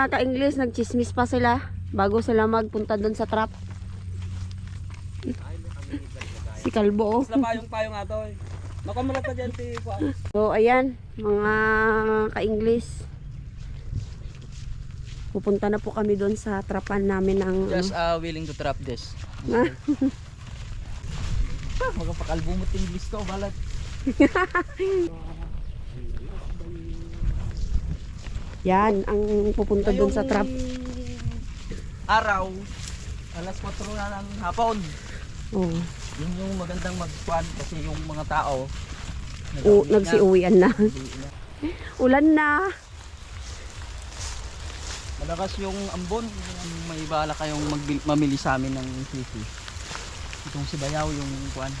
mga ka-English, nagchismis pa sila bago sila magpunta doon sa trap. si Kalbo. oh. Isla payong-payong ato eh. Makamulat pa dyan si Juan. So ayan, mga ka-English. Pupunta na po kami doon sa trapan namin ng Just uh, willing to trap this. Ah. Magpakalbumot English ko, balat. Yan, ang pupunta doon sa trap. Araw, alas 4 na ng hapon. Oh. Yun yung magandang magkuhan kasi yung mga tao O, nagsiuwian na. Ulan na. Malakas yung ambon. May bala kayong mamili sa amin ng sisi. Itong si Bayaw yung kuan.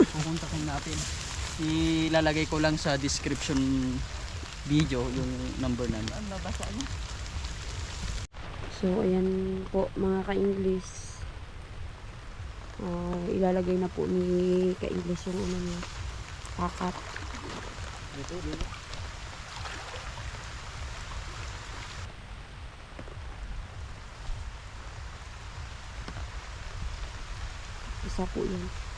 Pupuntakin natin. Ilalagay ko lang sa description video yung number namin. Nabasa niyo? So, ayan po mga ka-English. Ah, ilalagay na po ni ka-English yung ano niya. Pakat. Dito, dito. Isa po yan.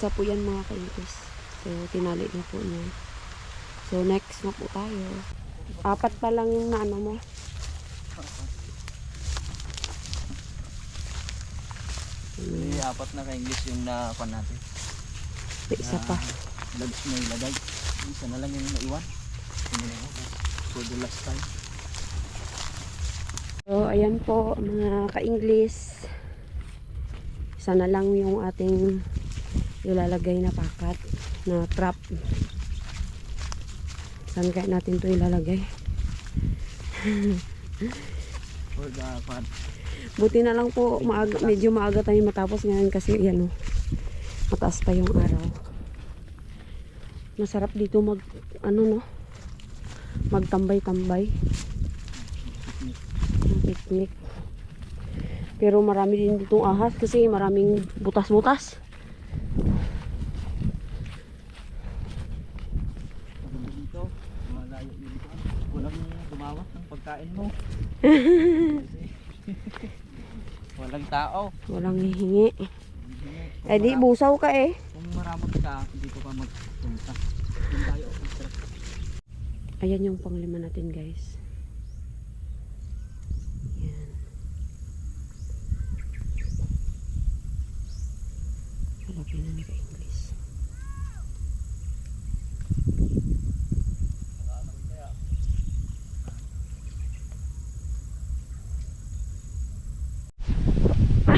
Isa po yan mga kaintis. So, tinali na po niya. So, next na po tayo. Apat pa lang yung naano mo. May apat na ka-English yung nakuha natin. May isa pa. Lag may lagay. Isa na lang yung naiwan. For the last time. So, ayan po mga ka-English. Isa na lang yung ating ilalagay na pakat na trap. Saan kaya natin to ilalagay? Buti na lang po maaga, medyo maaga tayo matapos ngayon kasi yan oh, mataas pa yung araw. Masarap dito mag ano no magtambay-tambay. Picnic. Pero marami din ditong ahas kasi maraming butas-butas. Maganda dito. Malayo yung dito. Walang gumawat ng pagkain mo. Walang tao. Walang hihingi. Eh di busaw ka eh. Kung maramot ka, dito ka magpunta. Doon tayo. Ayan yung panglima natin guys. Yan. Halapin na ni ka-English. Dangin. Awan na siya talaga. English din. Sabi ng mga tao. Ay, sinila. Danlog. Danlog sinila.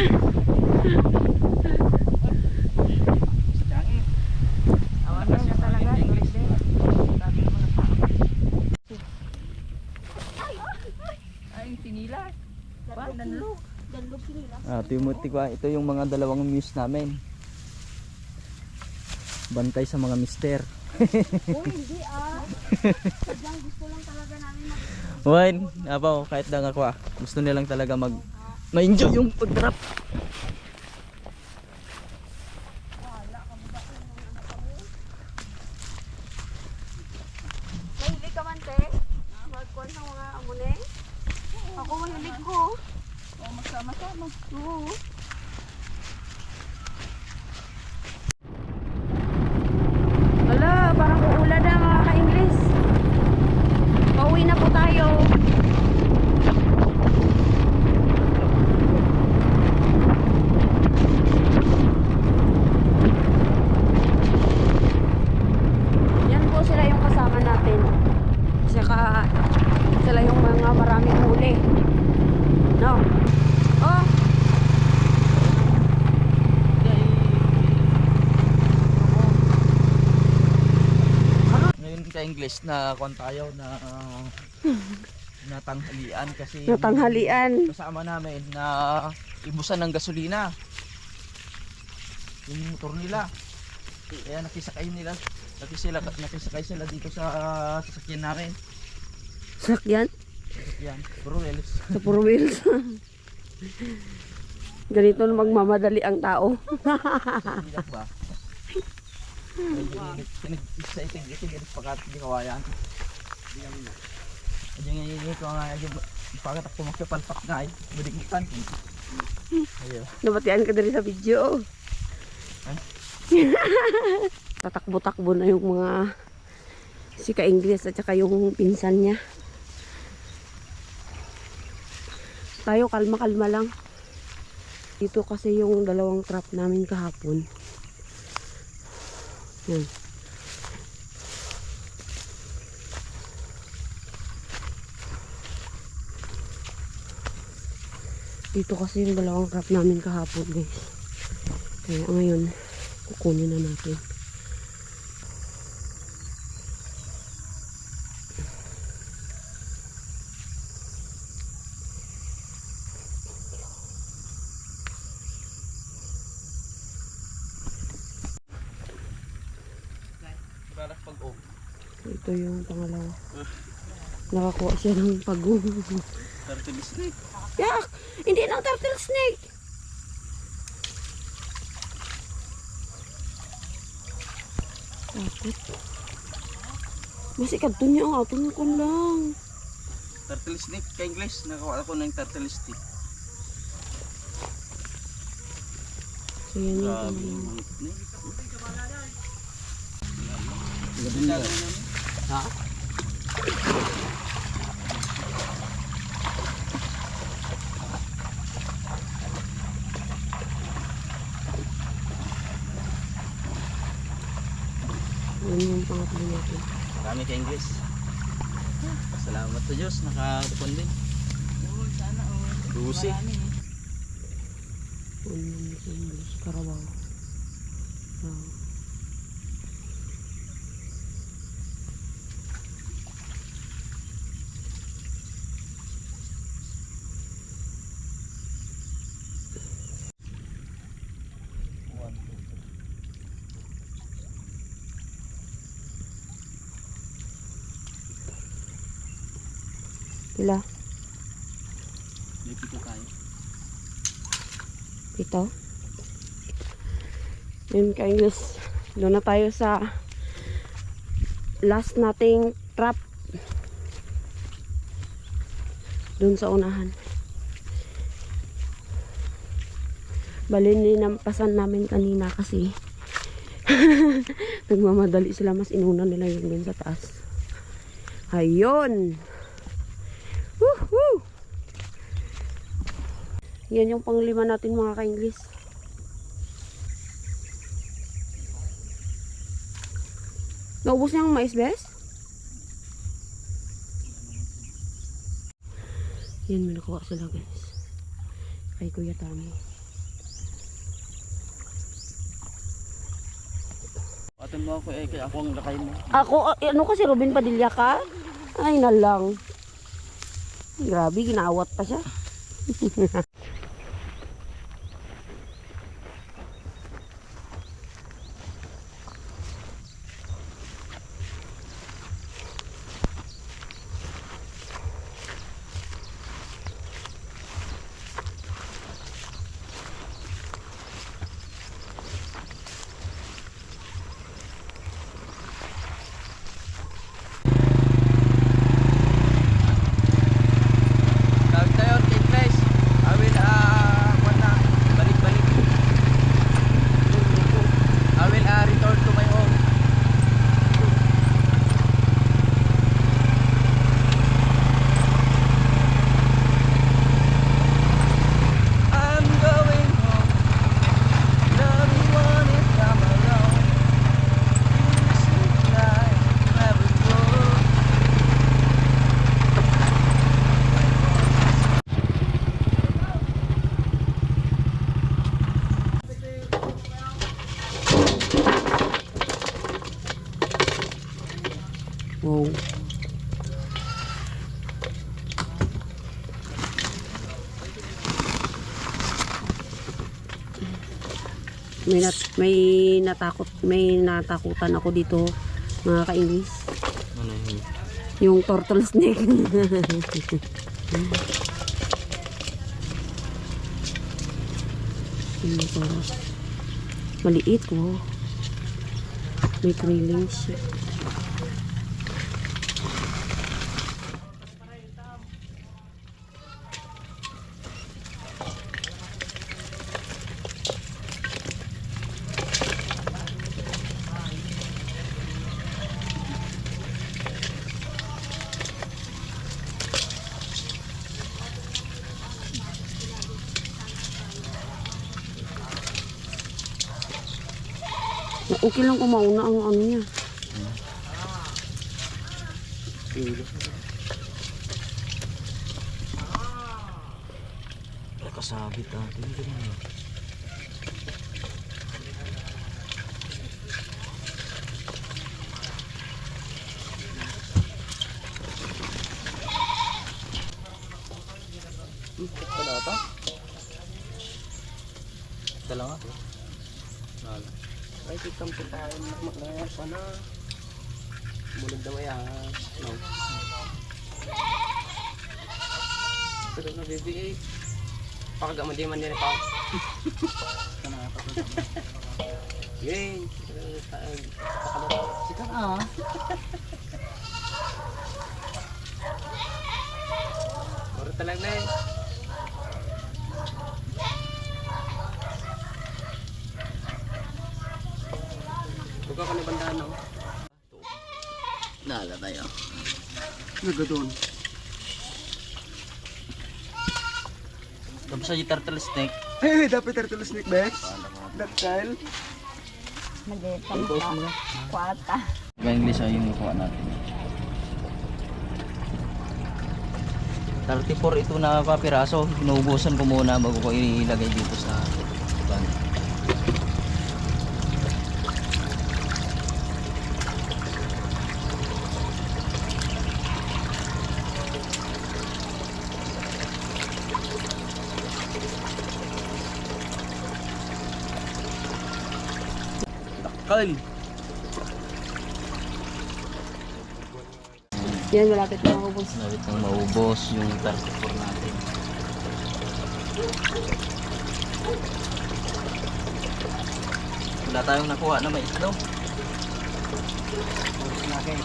Ah, Timothy ko, ito yung mga dalawang muse namin. Bantay sa mga mister. Oh, hindi ah. Sadyang gusto lang talaga namin mag Wine, abaw, kahit ako ah. Gusto nilang talaga mag ma-enjoy yung pag-drop. Mahilig ka man, te? Magkuhan ng mga amune? Ako mahilig ko. Oh, magsama-sama. Oo. Wala, parang uulan na mga ka-English. Pauwi na po tayo. Yan po sila yung kasama natin. Saka sila yung mga maraming huli. No? Oh, Ngayon ka English, na kwan tayo na uh, natanghalian kasi Natanghalian. kasama namin na ibusan ng gasolina. Yung motor nila. Kaya nakisakay nila. Nakisila, nakisakay sila dito sa ah, sasakyan namin. Sakyan. Sasakyan. Bruels. Sa puro wheels. Ganito na magmamadali ang tao. Biyak ba? Pinag-exciting ito ganit pakat di kawayan. Ayan nga yun ko nga yung pakat ako makapalpak nga ay budikitan. Nabatian ka dali sa video. Tatakbo-takbo na yung mga si ka-Ingles at saka yung pinsan niya. Tayo kalma-kalma lang. Dito kasi yung dalawang trap namin kahapon. Yan. Dito kasi yung dalawang trap namin kahapon guys. Kaya ngayon, kukunin na natin. Barak pag o. Ito yung pangalawa. Nakakuha siya ng pagong. Turtle snake. Yak! Hindi ng turtle snake! Takot. Mas ikadto niya ang atong ko lang. Turtle snake ka English. Nakawa ako ng turtle snake. So yan yung pangalawa. Yung mga snake. Ganda. Ha? Yan yung pangatlo natin. Marami ka English. Salamat sa Diyos. Nakakupon din. Oo, sana oh. Dusi. Yan yung sa English. Karawaw. Pila? May pito tayo. Ito. Yun ka English. Doon na tayo sa last nating trap. Doon sa unahan. Bali ninampasan namin kanina kasi nagmamadali sila mas inuna nila yung doon sa taas. Ayun! Yan yung panglima natin mga ka-Ingles. Naubos niya ang mais, bes? Yan, may nakuha sila, guys. Kay Kuya Tami. Atan mo ako eh, kaya ako ang lakay mo. Ako, ah, ano kasi, Robin Padilla ka? Ay, na lang. Grabe, ginawat pa siya. Tawag tayo, English. I will May, nat, may natakot, may natakutan ako dito, mga ka-English. Ano yun? Yung turtle snake. Maliit, wow. May krillings siya. Okay lang kung mauna ang ano niya. Kasabit natin. Ganun. Tikam po tayo magmagmaya pa na. Mulog na maya. No. Pero na eh. Pakagaman di man din pa. Yay! Sikat ah. Puro talaga na eh. Buka ka na bandaan no? Nala tayo. Nagadon. Tapos sa turtle snake. Eh, dapat turtle snake Bex. Dactyl. English ay yung nakuha natin. 34 ito na papiraso. Inuubusan ko muna bago ko ilagay dito sa iban. Dakal! Yan, malapit na maubos. Malapit nang maubos yung 34 natin. Wala tayong nakuha na mais daw. Puros natin.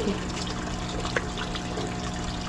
Okay.